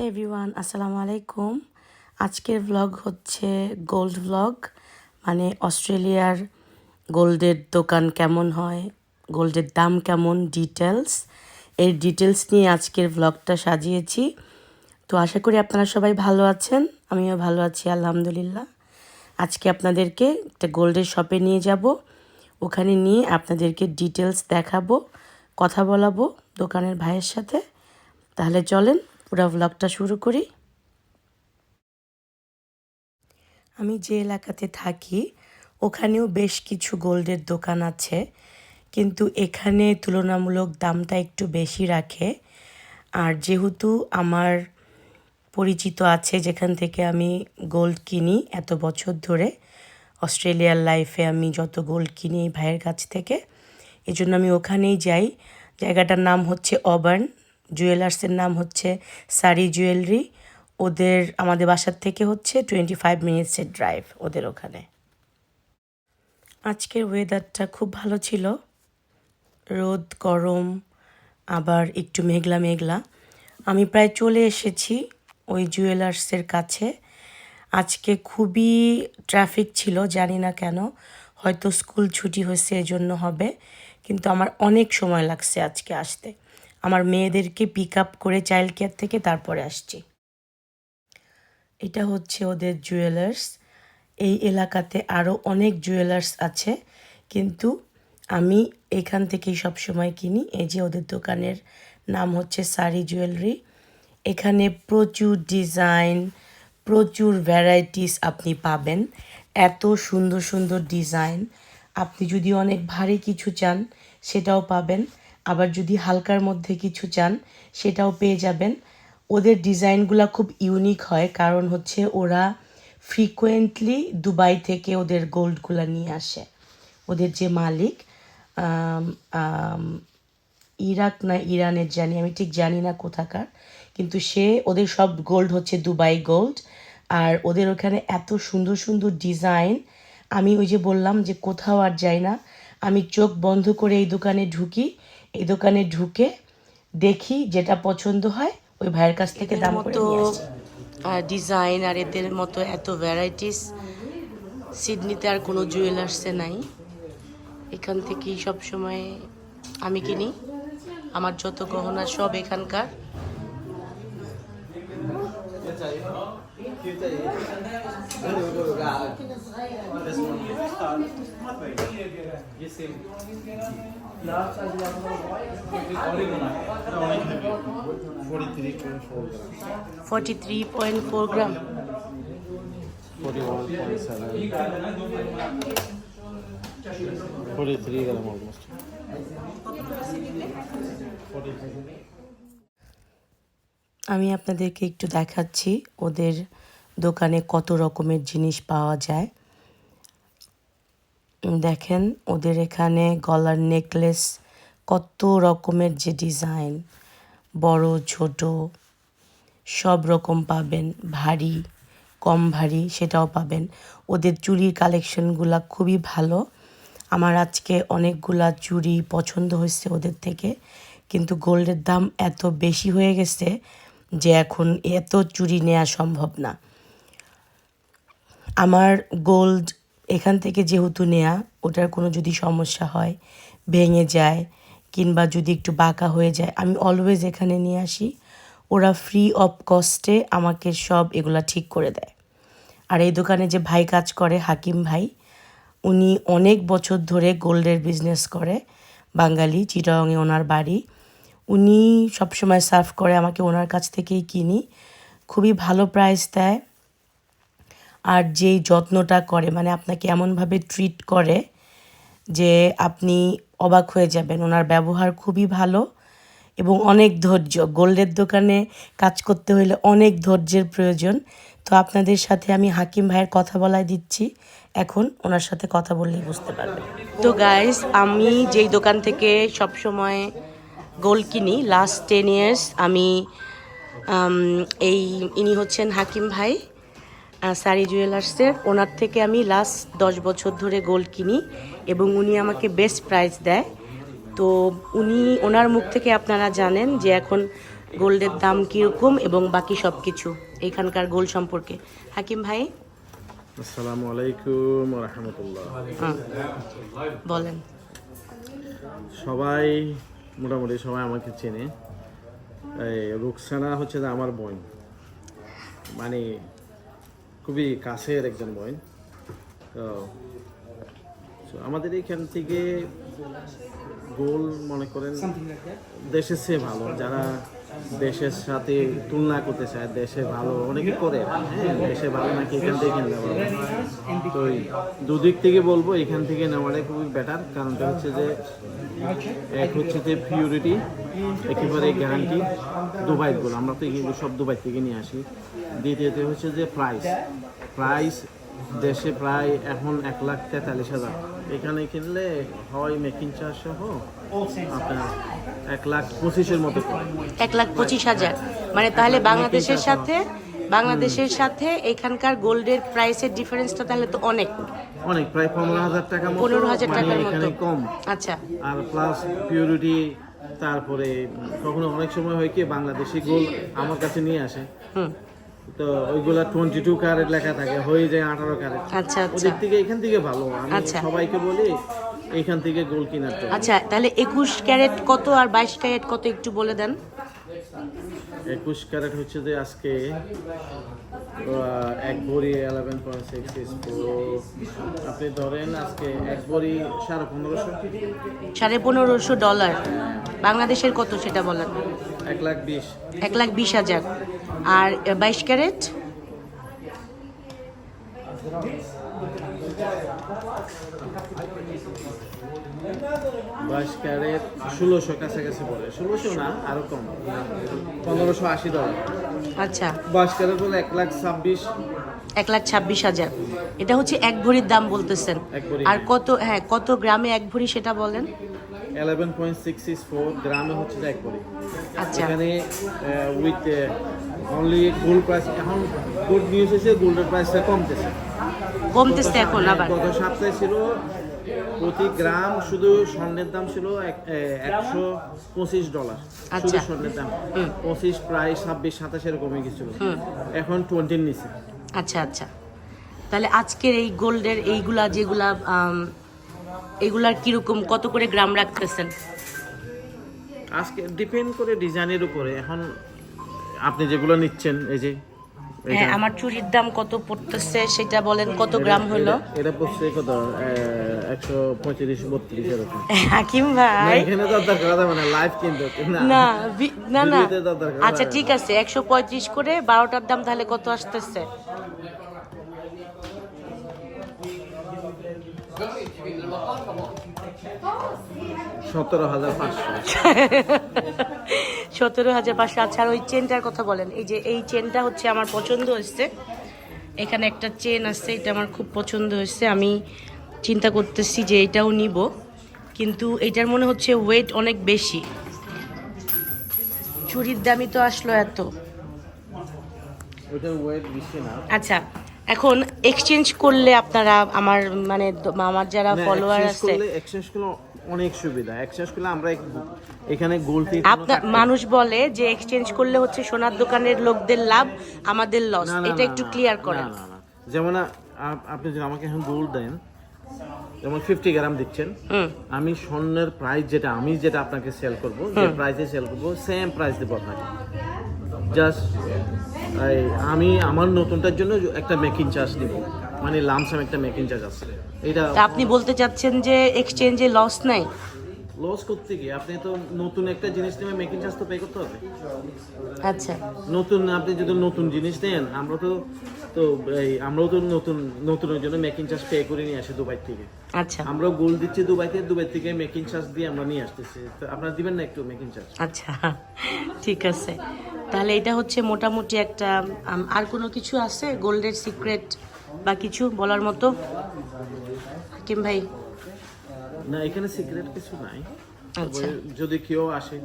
হে everyone আসসালামু আলাইকুম আজকের ভ্লগ হচ্ছে গোল্ড ভ্লগ মানে অস্ট্রেলিয়ার গোল্ডের দোকান কেমন হয়, গোল্ডের দাম কেমন ডিটেলস এই ডিটেলস নিয়ে আজকের ভ্লগটা সাজিয়েছি। তো আশা করি আপনারা সবাই ভালো আছেন, আমিও ভালো আছি, আলহামদুলিল্লাহ। আজকে আপনাদেরকে একটা গোল্ডের শপে নিয়ে যাব। ওখানে নিয়ে আপনাদেরকে ডিটেলস দেখাবো, কথা বলাবো দোকানের ভাইয়ের সাথে। তাহলে চলেন পুরো ভ্লগটা শুরু করি। আমি যে এলাকাতে থাকি, ওখানেও বেশ কিছু গোল্ডের দোকান আছে, কিন্তু এখানে তুলনামূলক দামটা একটু বেশি রাখে। আর যেহেতু আমার পরিচিত আছে, যেখান থেকে আমি গোল্ড কিনি এত বছর ধরে, অস্ট্রেলিয়ার লাইফে আমি যত গোল্ড কিনি ভাইয়ের কাছ থেকে, এজন্য আমি ওখানেই যাই। জায়গাটার নাম হচ্ছে অবার্ন জুয়েলার্সের নাম হচ্ছে সারি জুয়েলারি। ওদের আমাদের বাসার থেকে হচ্ছে টোয়েন্টি ফাইভ মিনিটসের ড্রাইভ ওদের ওখানে। আজকের ওয়েদারটা খুব ভালো ছিল। রোদ, গরম, আবার একটু মেঘলা মেঘলা। আমি প্রায় চলে এসেছি ওই জুয়েলার্সের কাছে। আজকে খুবই ট্রাফিক ছিল, জানি না কেন। হয়তো স্কুল ছুটি হয়েছে, এজন্য হবে। কিন্তু আমার অনেক সময় লাগছে আজকে আসতে। আমার মেয়েদেরকে পিক আপ করে চাইল্ড কেয়ার থেকে তারপরে আসছি। এটা হচ্ছে ওদের জুয়েলার্স এই এলাকাতে আরও অনেক জুয়েলার্স আছে, কিন্তু আমি এখান থেকেই সব সময় কিনি। এই যে ওদের দোকানের নাম হচ্ছে সারি জুয়েলারি এখানে প্রচুর ডিজাইন প্রচুর ভ্যারাইটিস আপনি পাবেন। এত সুন্দর সুন্দর ডিজাইন আপনি যদি অনেক ভারী কিছু চান, সেটাও পাবেন। আবার যদি হালকার মধ্যে কিছু চান, সেটাও পেয়ে যাবেন। ওদের ডিজাইনগুলো খুব ইউনিক হয়, কারণ হচ্ছে ওরা ফ্রিকোয়েন্টলি দুবাই থেকে ওদের গোল্ডগুলো নিয়ে আসে। ওদের যে মালিক ইরাক না ইরানের জানি, আমি ঠিক জানি না কোথাকার, কিন্তু সে, ওদের সব গোল্ড হচ্ছে দুবাই গোল্ড আর ওদের ওখানে এত সুন্দর সুন্দর ডিজাইন আমি ওই যে বললাম যে কোথাও আর যাই না, আমি চোখ বন্ধ করে এই দোকানে ঢুকি এই দোকানে ঢুকে দেখি যেটা পছন্দ হয় ওই ভাইয়ের কাছ থেকে দাম মতো ডিজাইন আর এদের মতো এত ভ্যারাইটিস সিডনিতে আর কোনো জুয়েলার্সে নাই। এখান থেকেই সব সময় আমি কিনি। আমার যত গহনা সব এখানকার. Forty three point four gram Forty-one point seven. Forty-three gram almost. আমি আপনাদেরকে একটু দেখাচ্ছি ওদের দোকানে কত রকমের জিনিস পাওয়া যায় দেখেন ওদের এখানে গলার নেকলেস কত রকমের যে ডিজাইন বড়, ছোট, সব রকম পাবেন, ভারী, কম ভারী সেটাও পাবেন। ওদের চুড়ির কালেকশনগুলা খুবই ভালো। আমার আজকে অনেকগুলা চুড়ি পছন্দ হয়েছে ওদের থেকে, কিন্তু গোল্ডের দাম এত বেশি হয়ে গেছে যে এখন এত চুরি নেওয়া সম্ভব না। আমার গোল্ড এখান থেকে যেহেতু নেয়া, ওটার কোনো যদি সমস্যা হয়, ভেঙে যায় কিংবা যদি একটু বাঁকা হয়ে যায়, আমি অলওয়েজ এখানে নিয়ে আসি। ওরা ফ্রি অফ কস্টে আমাকে সব এগুলা ঠিক করে দেয়। আর এই দোকানে যে ভাই কাজ করে, হাকিম ভাই, উনি অনেক বছর ধরে গোল্ডের বিজনেস করে, বাঙালি চিটাংয়ে ওনার বাড়ি। উনি সবসময় সার্ভ করে, আমাকে ওনার কাছ থেকেই কিনি। খুবই ভালো প্রাইস দেয়। আর যেই যত্নটা করে মানে আপনাকে এমনভাবে ট্রিট করে যে আপনি অবাক হয়ে যাবেন। ওনার ব্যবহার খুবই ভালো এবং অনেক ধৈর্য। গোল্ডের দোকানে কাজ করতে হলে অনেক ধৈর্যের প্রয়োজন। তো আপনাদের সাথে আমি হাকিম ভাইয়ের কথা বলায় দিচ্ছি। এখন ওনার সাথে কথা বললেই বুঝতে পারবেন। তো গাইস আমি যেই দোকান থেকে সব সময় গোল্ড কিনি লাস্ট টেন ইয়ার্স আমি এই, ইনি হচ্ছেন হাকিম ভাই। সারি জুয়েলার্সের। ওনার থেকে আমি লাস্ট দশ বছর ধরে গোল্ড কিনি এবং উনি আমাকে বেস্ট প্রাইস দেয়। তো উনি ওনার মুখ থেকে আপনারা জানেন যে এখন গোল্ডের দাম কীরকম এবং বাকি সব কিছু এখানকার গোল্ড সম্পর্কে। হাকিম ভাই? আসসালামু আলাইকুম রহমতুল্লাহ। হুম, বলেন। সবাই মোটামুটি সবাই আমাকে চেনে। এই রুকসানা হচ্ছে আমার বোন। মানে খুবই কাছের একজন বোন তো আমাদের এখান থেকে গোল মনে করেন দেশের সে ভালো। যারা দেশের সাথে তুলনা করতে চায়, দেশে ভালো, অনেকে করে হ্যাঁ দেশে ভালো নাকি এখান থেকে তো দুদিক থেকে বলব, এখান থেকে নেওয়াটাই খুবই বেটার কারণটা হচ্ছে যে এক হচ্ছে যে পিউরিটি একেবারে গ্যারান্টি দুবাই দুবাইগুলো আমরা তো এগুলো সব দুবাই থেকে নিয়ে আসি। দ্বিতীয়ত হচ্ছে যে প্রাইস প্রাইস দেশে প্রায় এখন এক লাখ তেতাল্লিশ হাজার। এখানে কিনলে হয় মেকিং চার্জ সহ আপনার এক লাখ পঁচিশের মতো এক লাখ পঁচিশ হাজার। মানে তাহলে বাংলাদেশের সাথে বাংলাদেশের সাথে এখানকার গোল্ডের প্রাইসের ডিফারেন্সটা তাহলে তো অনেক। অনেক প্রায় পনেরো হাজার টাকা পনেরো হাজার মানে টাকার মতো। কম। আচ্ছা। আর প্লাস পিউরিটি তারপরে কখনো অনেক সময় হয় কি বাংলাদেশি গোল আমার কাছে নিয়ে আসে। হুম। তো ওইগুলা টোয়েন্টি টু ক্যারেট লেখা থাকে হয়ে যায় আঠারো ক্যারেট আচ্ছা আচ্ছা। ওদিক থেকে এখান থেকে ভালো। আমি আচ্ছা। সবাইকে বলি এখান থেকে গোল কেনার জন্য। আচ্ছা তাহলে একুশ ক্যারেট কত আর বাইশ ক্যারেট কত একটু বলে দেন? একুশ ক্যারেট হচ্ছে যে আজকে এক ভরি ইলেভেন পয়েন্ট সিক্স আপনি ধরেন আজকে এক ভরি সাড়ে পনেরোশো। সাড়ে পনেরোশো ডলার বাংলাদেশের কত সেটা বলেন? এক লাখ বিশ। এক লাখ বিশ হাজার। আর বাইশ ক্যারেট? বাইশ ক্যারেট ষোলোশো কাছাকাছি পড়ে। ষোলোশো না আরও কম। পনেরোশো আশি ডলার। আচ্ছা। বাইশ ক্যারেট বলে এক লাখ ছাব্বিশ। এক লাখ ছাব্বিশ হাজার। এটা হচ্ছে এক ভরির দাম বলতেছেন। আর। কত হ্যাঁ কত গ্রামে এক ভরি সেটা বলেন? Eleven point six six four গ্রামে হচ্ছে এক ভরি। আচ্ছা। এখানে উইথ অনলি গোল্ড প্রাইস এখন গুড নিউজ হয়েছে গোল্ডের প্রাইসটা কমতেছে। কমতেছে এখন আবার। গত সপ্তাহে ছিল প্রতি গ্রাম শুধু স্বর্ণের দাম ছিল এক- একশো পঁচিশ ডলার। শুধু আচ্ছা। স্বর্ণের দাম। পঁচিশ প্রায় ছাব্বিশ সাতাশ এরকমই গেছিল এখন টোয়েন্টির নিচে। আচ্ছা আচ্ছা। তাহলে আজকের এই গোল্ডের এইগুলা যেগুলা এগুলার কীরকম কত করে গ্রাম রাখতেছেন? আজকে ডিপেন্ড করে ডিজাইনের উপরে। এখন আপনি যেগুলো নিচ্ছেন এই যে হ্যাঁ আমার চুরির দাম কত পড়তেছে সেটা বলেন কত গ্রাম হলো? এটা- পড়ছে কত? একশো পঁয়ত্রিশ বত্রিশ এরকম। হাকিম ভাই। এখানে দরদার করা যাবে না লাইভ কিন্তু। না। না না। আচ্ছা ঠিক আছে একশো পঁয়ত্রিশ করে বারোটার দাম তাহলে কত আসতেছে? সতেরো হাজার পাঁচশো। সতেরো হাজার পাঁচশো। আচ্ছা আর ওই চেনটার কথা বলেন। এই যে এই চেনটা হচ্ছে আমার পছন্দ হয়েছে। এখানে একটা চেন আছে এটা আমার খুব পছন্দ হয়েছে। আমি চিন্তা করতেছি যে এটাও নিব। কিন্তু এটার মনে হচ্ছে ওয়েট অনেক বেশি। চুরির দামই তো আসলো এত। আচ্ছা এখন এক্সচেঞ্জ করলে আপনারা আমার মানে আমার যারা ফলোয়ার আছে এক্সচেঞ্জ অনেক সুবিধা। এক্সচেঞ্জ করলে আমরা এখানে গোল্ড আপনার মানুষ বলে যে এক্সচেঞ্জ করলে হচ্ছে সোনার দোকানের লোকদের লাভ আমাদের লস এটা একটু ক্লিয়ার করেন। যেমন আপনি যদি আমাকে এখন গোল্ড দেন যেমন ফিফটি গ্রাম দিচ্ছেন আমি স্বর্ণের প্রাইস যেটা আমি যেটা আপনাকে সেল করব যে প্রাইসে সেল করব সেম প্রাইস দেবো আপনাকে। জাস্ট আমি আমার নতুনটার জন্য একটা মেকিং চার্জ নিব। মানে লামসাম একটা মেকিং চার্জ আছে। এটা আপনি বলতে চাচ্ছেন যে এক্সচেঞ্জে লস নাই? লস করতে গিয়ে আপনি তো নতুন একটা জিনিস নিয়ে মেকিং চার্জ তো পে করতে হবে। আচ্ছা। নতুন আপনি যদি নতুন জিনিস নেন আমরা তো তো এই আমরাও তো নতুন নতুনের জন্য মেকিং চার্জ পে করে নিয়ে আসি দুবাই থেকে। আচ্ছা। আমরাও গোল্ড দিচ্ছি দুবাইতে দুবাই থেকে মেকিং চার্জ দিয়ে আমরা নিয়ে আসতেছি। তো আপনারা দিবেন না একটু মেকিং চার্জ আচ্ছা ঠিক আছে। তাহলে এটা হচ্ছে মোটামুটি একটা আর কোনো কিছু আছে? গোল্ডের সিক্রেট বা কিছু বলার মতো? হাকিম ভাই? না এখানে সিক্রেট কিছু নাই। আচ্ছা। যদি কেউ আসে।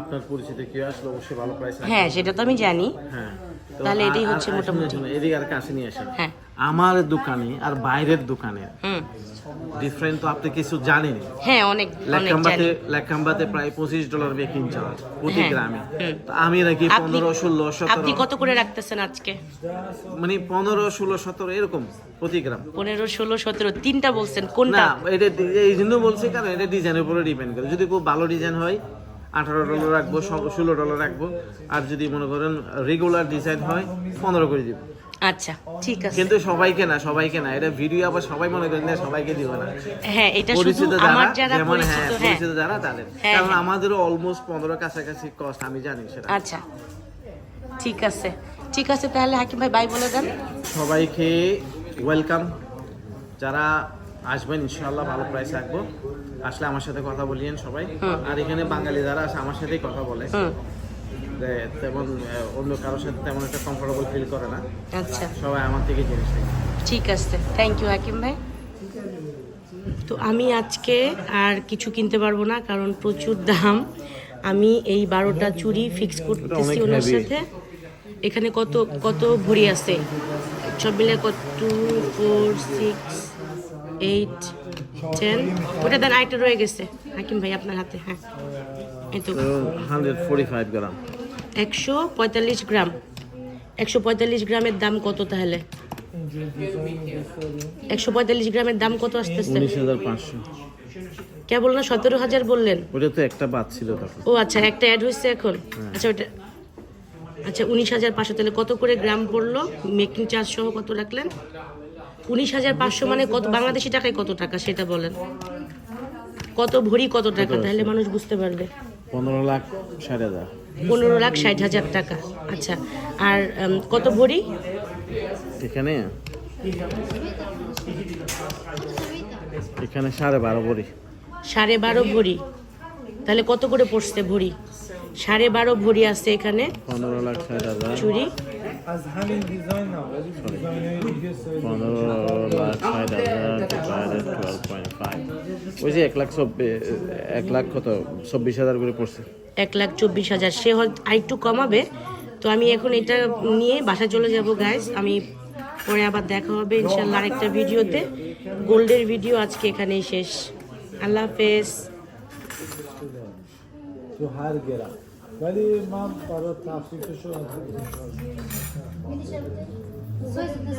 আপনার পরিচিত কেউ আসলে অবশ্যই ভালো প্রাইস হ্যাঁ সেটা তো আমি জানি। হ্যাঁ তাহলে এটাই হচ্ছে মোটামুটি। এদিকে আর কাছে নিয়ে আসেন। হ্যাঁ। আমার দোকানে আর বাইরের দোকানে হুম। ডিফারেন্ট তো আপনি কিছু জানেন। হ্যাঁ অনেক অনেক লেখাম্বাতে লেখাম্বাতে প্রায় পঁচিশ ডলার বেকিং চার্জ প্রতি হ্যাঁ, গ্রামে। তো আমি নাকি পনেরো ষোলো সতেরো আপনি কত করে রাখতেছেন আজকে? মানে পনেরো ষোলো সতেরো এরকম প্রতি গ্রাম। পনেরো ষোলো সতেরো তিনটা বলছেন কোনটা? না এটা এই জন্য বলছি কারণ এটা ডিজাইনের উপরে ডিপেন্ড করে। যদি খুব ভালো ডিজাইন হয় আঠারো ডলার রাখব ষোলো ডলার রাখব। আর যদি মনে করেন রেগুলার ডিজাইন হয় পনেরো করে দিব। আচ্ছা ঠিক আছে। কিন্তু সবাইকে না সবাইকে না এটা ভিডিও আবার সবাই মনে করেন না সবাইকে দিব না। হ্যাঁ এটা পরিচিত যারা যেমন হ্যাঁ পরিচিত হ্যাঁ। যারা তাদের। হ্যাঁ, কারণ হ্যাঁ। আমাদেরও অলমোস্ট পনেরো কাছাকাছি কস্ট আমি জানি সেটা। আচ্ছা ঠিক আছে। ঠিক আছে তাহলে হাকিম ভাই বাই বলে দেন। সবাইকে ওয়েলকাম যারা আসবেন ইনশাল্লাহ ভালো প্রাইস রাখব। আসলে আমার সাথে কথা বলিয়েন সবাই। আর এখানে বাঙালি যারা আছে আমার সাথেই কথা বলে। তেমন অন্য কারোর সাথে তেমন একটা কমফোর্টেবল ফিল করে না। আচ্ছা। সবাই আমার থেকে জিনিস ঠিক আছে। থ্যাংক ইউ হাকিম ভাই। তো আমি আজকে আর কিছু কিনতে পারব না কারণ প্রচুর দাম। আমি এই বারোটা চুড়ি ফিক্স করতেছি ওনার সাথে। এখানে কত কত ভরি আছে? সব মিলে কত? Two four six eight ten ওটা দেন আরেকটা রয়ে গেছে। হাকিম ভাই আপনার হাতে হ্যাঁ। এই তো। Hundred forty five gram. একশো পঁয়তাল্লিশ গ্রাম। একশো পঁয়তাল্লিশ গ্রামের দাম কত তাহলে? একশো পঁয়তাল্লিশ গ্রামের দাম কত আসতেছে? উনিশ হাজার পাঁচশো। কেবল না সতেরো হাজার বললেন? ওটা তো একটা বাদ ছিল ও আচ্ছা একটা অ্যাড হয়েছে এখন? আচ্ছা ওটা আচ্ছা উনিশ হাজার পাঁচশো তাহলে কত করে গ্রাম পড়ল? মেকিং চার্জ সহ কত রাখলেন? উনিশ হাজার পাঁচশো মানে কত বাংলাদেশি টাকায় কত টাকা সেটা বলেন? কত ভরি কত টাকা? তাহলে মানুষ বুঝতে পারবে। পনেরো লাখ ষাট হাজার। পনেরো লাখ ষাট হাজার টাকা। আচ্ছা আর কত ভরি? এখানে? এখানে সাড়ে বারো ভরি। সাড়ে বারো ভরি। তাহলে কত করে পড়ছে ভরি? সাড়ে বারো ভরি আছে এখানে। পনেরো লাখ ষাট হাজার। চুরি। از همین دیزاین ها ولی دیزاین های دیگه سایز পনেরো লাখ ষাট হাজার divided 12.5 ওই যে এক লাখ চব্বিশ এক লাখ কত চব্বিশ হাজার করে পড়ছে এক লাখ চব্বিশ হাজার সে হয়তো আরেকটু কমাবে তো আমি এখন এটা নিয়ে বাসায় চলে যাব গাইজ আমি পরে আবার দেখা হবে ইনশাল্লাহ আরেকটা ভিডিওতে গোল্ডের ভিডিও আজকে এখানেই শেষ আল্লাহ হাফেজ تو هر گرم ولی من برای تخفیفش رو Söz de